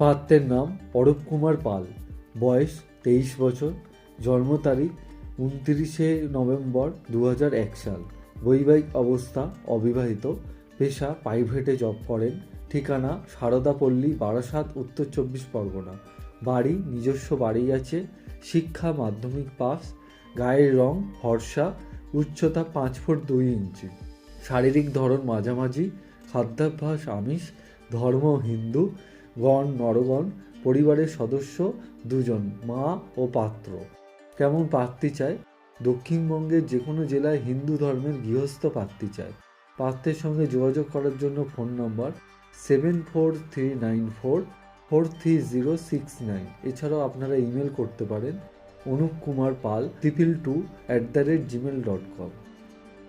পাত্রের নাম অরূপ কুমার পাল। বয়স তেইশ বছর। জন্ম তারিখ উনত্রিশে নভেম্বর দু এক সাল। বৈবাহিক অবস্থা অবিবাহিত। পেশা প্রাইভেটে জব করেন। ঠিকানা সারদাপল্লী, বারাসাত, উত্তর চব্বিশ পরগনা। বাড়ি নিজস্ব বাড়ি আছে। শিক্ষা মাধ্যমিক পাস। গায়ের রং ফর্সা। উচ্চতা পাঁচ ফুট দুই ইঞ্চি। শারীরিক ধরন মাঝামাঝি। খাদ্যাভ্যাস আমিষ। ধর্ম হিন্দু। গণ, নরগণ, পরিবারের সদস্য, দুজন, মা ও পাত্র। কেমন পাত্রী চায়? দক্ষিণবঙ্গের যে কোনো জেলায় হিন্দু ধর্মের গৃহস্থ পাত্রী চায়। পাত্রের সঙ্গে যোগাযোগ করার জন্য phone number seven four three nine four four three zero six nine. এছাড়াও আপনারা ইমেল করতে পারেন Anup Kumar Pal triple two at the rate Gmail dot com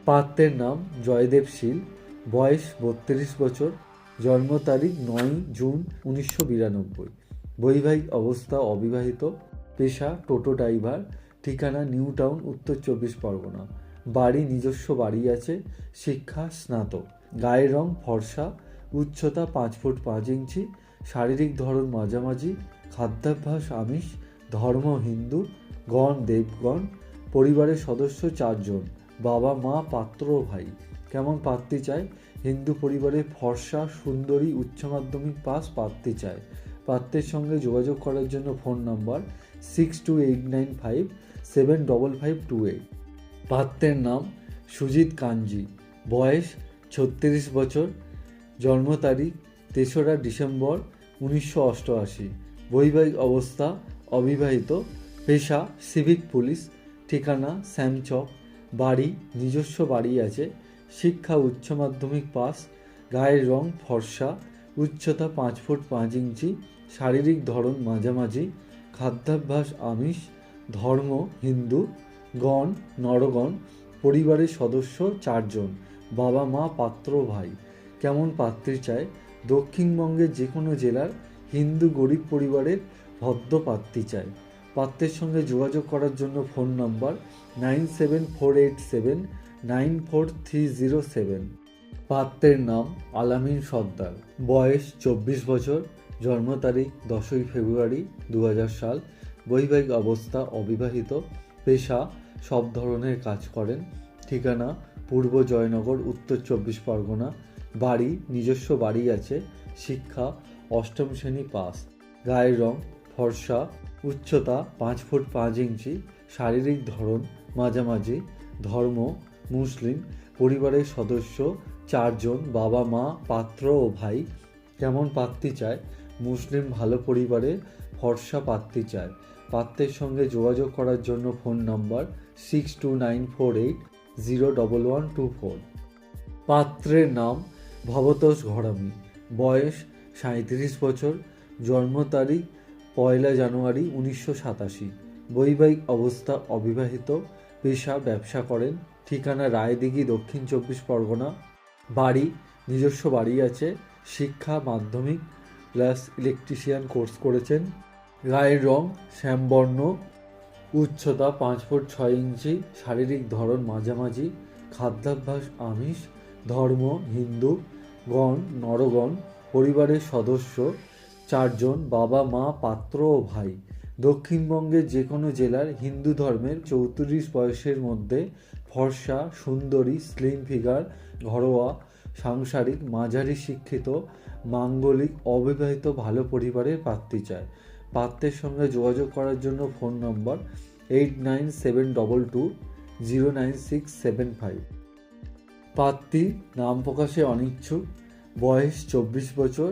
পাত্রের নাম জয়দেব শীল, বয়স বত্রিশ বছর জন্ম তারিখ নয় জুন উনিশশো বিরানব্বই। বৈবাহিক অবস্থা অবিবাহিত, পেশা, টোটো ড্রাইভার, ঠিকানা নিউ টাউন, উত্তর চব্বিশ পরগনা। বাড়ি, নিজস্ব বাড়ি আছে, শিক্ষা, স্নাতক। গায়ের রং ফর্সা, উচ্চতা পাঁচ ফুট পাঁচ ইঞ্চি, শারীরিক ধরন মাঝামাঝি, খাদ্যাভ্যাস আমিষ, ধর্ম হিন্দু, গণ, দেবগণ, পরিবারের সদস্য চারজন, বাবা, মা, পাত্র ভাই। কেমন পাত্রী চায়? হিন্দু পরিবারের ফর্সা, সুন্দরী উচ্চ মাধ্যমিক পাস পাত্রী চায়। পাত্রের সঙ্গে যোগাযোগ করার জন্য phone number six two eight nine five seven double five two eight পাত্রের নাম সুজিত কাঞ্জি। বয়স ছত্রিশ বছর। জন্ম তারিখ তেসরা ডিসেম্বর উনিশশো অষ্টআশি। বৈবাহিক অবস্থা অবিবাহিত। পেশা সিভিক পুলিশ। ঠিকানা শ্যামচক বাড়ি, নিজস্ব বাড়ি আছে। শিক্ষা উচ্চ মাধ্যমিক পাস, গায়ের রং ফর্সা, উচ্চতা পাঁচ ফুট পাঁচ ইঞ্চি, শারীরিক ধরন মাঝামাঝি, খাদ্যাভ্যাস আমিষ, ধর্ম, হিন্দু, গণ, নরগণ, পরিবারের সদস্য চারজন, বাবা মা, পাত্র, ভাই। কেমন পাত্রী চায়? দক্ষিণবঙ্গের যে কোনো জেলার হিন্দু গরিব পরিবারের ভদ্র পাত্রী চায়। পাত্রের সঙ্গে যোগাযোগ করার জন্য phone number nine seven four eight seven nine four three zero seven. পাত্রের নাম আলামিন সর্দার। বয়স চব্বিশ বছর। জন্ম তারিখ দশই ফেব্রুয়ারি দু হাজার সাল। বৈবাহিক অবস্থা অবিবাহিত। পেশা সব ধরনের কাজ করেন। ঠিকানা পূর্ব জয়নগর, উত্তর চব্বিশ পরগনা। বাড়ি, নিজস্ব বাড়ি আছে। শিক্ষা অষ্টম শ্রেণি পাস। গায়ের রং ফর্সা। উচ্চতা পাঁচ ফুট পাঁচ ইঞ্চি। শারীরিক ধরন মাঝামাঝি। ধর্ম মুসলিম পরিবারের সদস্য, চারজন বাবা, মা, পাত্র ও ভাই কেমন পাত্রী চায়? মুসলিম ভালো পরিবারে ফর্সা পাত্রী চায়। পাত্রের সঙ্গে যোগাযোগ করার জন্য phone number six two nine four eight zero double one two four পাত্রের নাম ভবতোষ ঘরামি। বয়স সাঁত্রিশ বছর। জন্ম তারিখ পয়লা জানুয়ারি উনিশশো সাতাশি। বৈবাহিক অবস্থা অবিবাহিত। পেশা ব্যবসা করেন। ঠিকানা রায়দিঘি দক্ষিণ চব্বিশ পরগনা। বাড়ি, নিজস্ব বাড়ি আছে, শিক্ষা, মাধ্যমিক প্লাস ইলেকট্রিশিয়ান কোর্স করেছেন। গায়ের রং শ্যামবর্ণ, উচ্চতা পাঁচ ফুট ছয় ইঞ্চি, শারীরিক ধরন মাঝামাঝি, খাদ্যাভ্যাস আমিষ, ধর্ম, হিন্দু, গণ, নরগণ, পরিবারের সদস্য, চারজন বাবা, মা, পাত্র ও ভাই। দক্ষিণবঙ্গের যে কোনো জেলার হিন্দু ধর্মের চৌত্রিশ বয়সের মধ্যে ফর্সা, সুন্দরী স্লিম ফিগার ঘরোয়া, সাংসারিক, মাঝারি শিক্ষিত, মাঙ্গলিক, অবিবাহিত, ভালো পরিবারের পাত্রী চায়। পাত্রের সঙ্গে যোগাযোগ করার জন্য phone number eight nine seven double two zero nine six seven five পাত্রী নাম প্রকাশে অনিচ্ছুক, বয়স চব্বিশ বছর,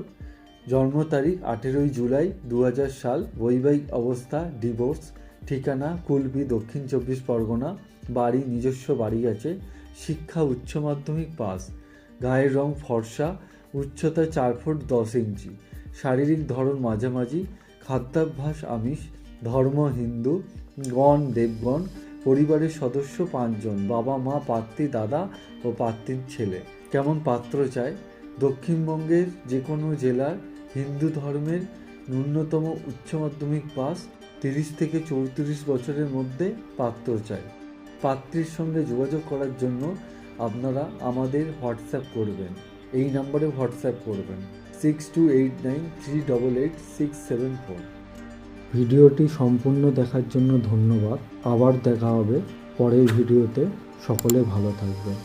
জন্ম তারিখ আঠেরোই জুলাই দু হাজার সাল, বৈবাহিক অবস্থা ডিভোর্স ঠিকানা কুলবি, দক্ষিণ চব্বিশ পরগনা বাড়ি, নিজস্ব বাড়ি আছে। শিক্ষা উচ্চ মাধ্যমিক পাস। গায়ের রং ফর্সা উচ্চতা চার ফুট দশ ইঞ্চি। শারীরিক ধরন মাঝামাঝি। খাদ্যাভ্যাস আমিষ। ধর্ম হিন্দু। গণ, দেবগণ। পরিবারের সদস্য পাঁচজন। বাবা, মা পাত্রী দাদা ও পাত্রীর ছেলে। কেমন পাত্র চায় দক্ষিণবঙ্গের যে কোনো জেলার হিন্দু ধর্মের ন্যূনতম উচ্চ মাধ্যমিক পাস। তিরিশ থেকে চৌত্রিশ বছরের মধ্যে পাত্র চাই। পাত্রীর সঙ্গে যোগাযোগ করার জন্য আপনারা আমাদের হোয়াটসঅ্যাপ করবেন। এই নাম্বারে হোয়াটসঅ্যাপ করবেন। Six two eight nine three double eight six seven four ভিডিওটি সম্পূর্ণ দেখার জন্য ধন্যবাদ। আবার দেখা হবে পরের ভিডিওতে। সকলে ভালো থাকবেন।